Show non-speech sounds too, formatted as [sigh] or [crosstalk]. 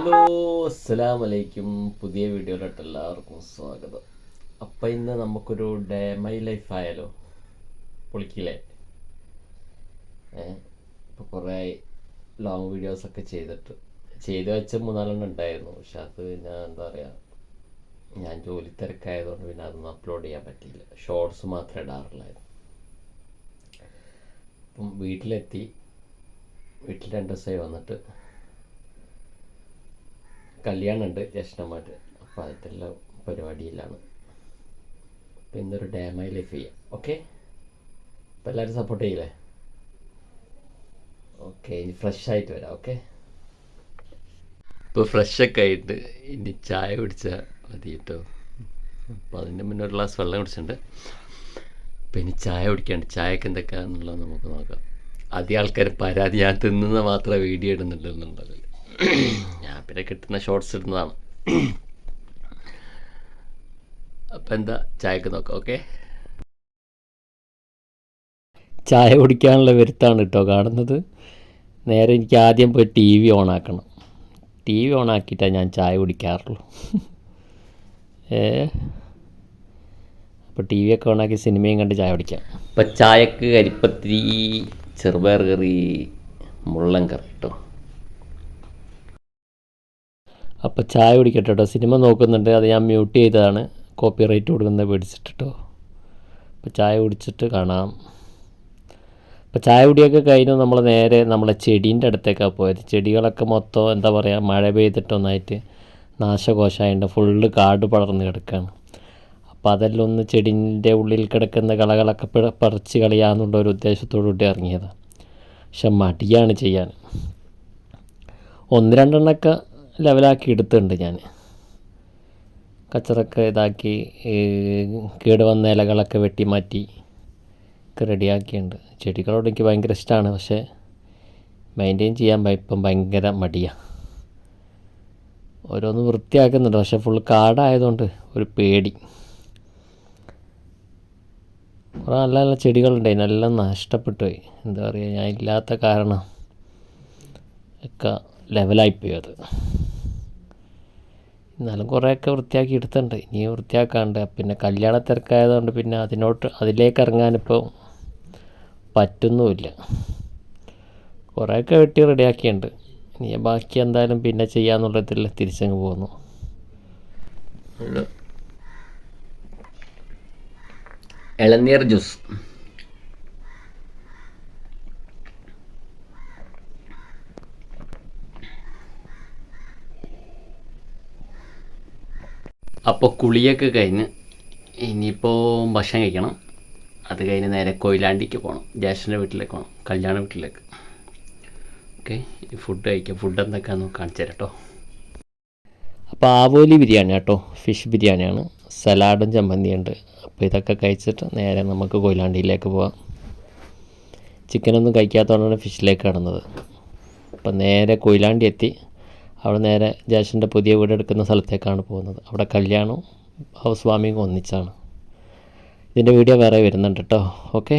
Hello അസ്സലാം വലൈക്കും പുതിയ വീഡിയോയിലോട്ട് എല്ലാവർക്കും സ്വാഗതം. അപ്പം ഇന്ന് നമുക്കൊരു ഡേ മൈ ലൈഫ് ആയാലോ? പൊളിക്കില്ലേ? ഇപ്പം കുറേ ലോങ് വീഡിയോസൊക്കെ ചെയ്തിട്ട് ചെയ്ത് വെച്ച മൂന്നാലെണ്ണം ഉണ്ടായിരുന്നു. പക്ഷെ അത് ഞാൻ എന്താ പറയുക ഞാൻ ജോലി തിരക്കായതുകൊണ്ട് പിന്നെ അതൊന്നും അപ്ലോഡ് ചെയ്യാൻ പറ്റിയില്ല. ഷോർട്സ് മാത്രമേ ഇടാറുള്ളായിരുന്നു. അപ്പം വീട്ടിലെത്തി വീട്ടിൽ രണ്ട് ദിവസമായി വന്നിട്ട് കല്യാണമുണ്ട് ജ്യേഷ്ഠന്മാർ അപ്പോൾ അതിന്റെല്ലാം പരിപാടിയിലാണ്. അപ്പോൾ ഇന്നൊരു ഡാമായി ലൈഫ് ചെയ്യാം. ഓക്കെ അപ്പോൾ എല്ലാവരും സപ്പോർട്ട് ചെയ്യില്ലേ? ഓക്കെ ഇനി ഫ്രഷ് ആയിട്ട് വരാം. ഓക്കെ ഇപ്പോൾ ഫ്രഷൊക്കെ ആയിട്ട് ഇനി ചായ കുടിച്ചാൽ മതി കേട്ടോ. അപ്പോൾ അതിന്റെ മുന്നേ ഒരു ഗ്ലാസ് വെള്ളം കുടിച്ചിട്ടുണ്ട്. അപ്പോൾ ഇനി ചായ കുടിക്കാണ്ട് ചായക്ക് എന്തൊക്കെയാണെന്നുള്ളത് നമുക്ക് നോക്കാം. ആദ്യ ആൾക്കാർ പരാതി ഞാൻ തിന്നുന്ന മാത്രമേ വീഡിയോ ഇടുന്നുണ്ടെന്നുള്ളത് ഞാൻ പിന്നെ കിട്ടുന്ന ഷോർട്സ് ഇടുന്നതാണ്. അപ്പം എന്താ? ചായക്ക് നോക്കാം ഓക്കെ ചായ കുടിക്കാനുള്ള വരുത്താണ് കേട്ടോ കാണുന്നത്. നേരെ എനിക്ക് ആദ്യം പോയി ടി വി ഓൺ ആക്കണം ടി വി ഓൺ ആക്കിയിട്ടാണ് ഞാൻ ചായ കുടിക്കാറുള്ളൂ. [laughs] ഏ? അപ്പോൾ ടി വി ഒക്കെ ഓണാക്കി സിനിമയും കണ്ട് ചായ കുടിക്കാം. അപ്പം ചായക്ക് കരിപ്പത്തിരി ചെറുപയർ കറി മുള്ളൻ കറി കേട്ടോ അപ്പോൾ ചായ കുടിക്കട്ടെ കേട്ടോ സിനിമ നോക്കുന്നുണ്ട്. അത് ഞാൻ മ്യൂട്ട് ചെയ്തതാണ്. കോപ്പി റൈറ്റ് കൊടുക്കുന്നത് പേടിച്ചിട്ടോ അപ്പോൾ ചായ കുടിച്ചിട്ട് കാണാം. അപ്പോൾ ചായ കുടിയൊക്കെ കഴിഞ്ഞ് നമ്മൾ നേരെ നമ്മളെ ചെടീന്റെ അടുത്തേക്കാണ് പോയത്. ചെടികളൊക്കെ മൊത്തം എന്താ പറയുക മഴ പെയ്തിട്ടൊന്നായിട്ട് നാശകോശമായിട്ട് ഫുള്ള് കാട് പടർന്ന് കിടക്കുകയാണ് അപ്പോൾ അതെല്ലാം ഒന്ന് ചെടീന്റെ ഉള്ളിൽ കിടക്കുന്ന കളകളൊക്കെ പറിച്ച് കളയാന്നുള്ള ഒരു ഉദ്ദേശത്തോടു കൂടി ഇറങ്ങിയതാണ് പക്ഷെ മടിയാണ് ചെയ്യാൻ. ഒന്ന് രണ്ടെണ്ണമൊക്കെ ലെവലാക്കി എടുത്തിട്ടുണ്ട് ഞാൻ. കച്ചറൊക്കെ ഇതാക്കി കേടുവന്ന കേട് വന്ന ഇലകളൊക്കെ വെട്ടി മാറ്റി ഒക്കെ റെഡിയാക്കിയിട്ടുണ്ട്. ചെടികളോട് എനിക്ക് ഭയങ്കര ഇഷ്ടമാണ് പക്ഷേ മെയിന്റെയിൻ ചെയ്യാൻ ഇപ്പം ഭയങ്കര മടിയാണ് ഓരോന്ന് വൃത്തിയാക്കുന്നുണ്ട് പക്ഷേ ഫുൾ കാടായതുകൊണ്ട് ഒരു പേടി. കുറേ നല്ല നല്ല ചെടികളുണ്ടായി നല്ല നഷ്ടപ്പെട്ടു പോയി എന്താ പറയുക ഞാൻ ഇല്ലാത്ത കാരണം ഒക്കെ ലെവലായിപ്പോയി അത്. എന്നാലും കുറേയൊക്കെ വൃത്തിയാക്കി എടുത്തിട്ടുണ്ട്. ഇനി വൃത്തിയാക്കാണ്ട്. പിന്നെ കല്യാണ തിരക്കായതുകൊണ്ട് പിന്നെ അതിനോട്ട് അതിലേക്ക് ഇറങ്ങാനിപ്പോൾ പറ്റുന്നുമില്ല. കുറേയൊക്കെ വെട്ടി റെഡിയാക്കിയിട്ടുണ്ട്. ഇനി ബാക്കി എന്തായാലും പിന്നെ ചെയ്യാന്നുള്ളതിൽ തിരിച്ചങ്ങ് പോകുന്നു ഇളനീർ ജ്യൂസ്. അപ്പോൾ കുളിയൊക്കെ കഴിഞ്ഞ് ഇനിയിപ്പോൾ ഭക്ഷണം കഴിക്കണം. അത് കഴിഞ്ഞ് നേരെ കൊയിലാണ്ടിക്ക് പോകണം ജ്യേഷ്ഠന്റെ വീട്ടിലേക്ക് പോകണം കല്യാണ വീട്ടിലേക്ക്. ഓക്കെ ഫുഡ് കഴിക്കാം. ഫുഡ് എന്തൊക്കെയാണെന്ന് കാണിച്ചു തരാം കേട്ടോ അപ്പോൾ ആവോലി ബിരിയാണി കേട്ടോ ഫിഷ് ബിരിയാണിയാണ്. സലാഡും ചമ്മന്തിയുണ്ട് അപ്പോൾ ഇതൊക്കെ കഴിച്ചിട്ട് നേരെ നമുക്ക് കൊയിലാണ്ടിയിലേക്ക് പോവാം. ചിക്കനൊന്നും കഴിക്കാത്തതുകൊണ്ടാണ് ഫിഷിലേക്ക് കടന്നത്. അപ്പം നേരെ കൊയിലാണ്ടി എത്തി. അവിടെ നേരെ ജാഷന്റെ പുതിയ വീട് എടുക്കുന്ന സ്ഥലത്തേക്കാണ് പോകുന്നത്. അവിടെ കല്യാണവും ഹൗസ് വാമിങ്ങും ഒന്നിച്ചാണ്. ഇതിന്റെ വീഡിയോ വേറെ വരുന്നുണ്ട് കേട്ടോ. ഓക്കെ